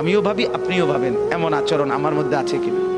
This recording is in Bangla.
আমিও ভাবি আপনিও ভাবেন এমন আচরণ আমার মধ্যে আছে কিনা।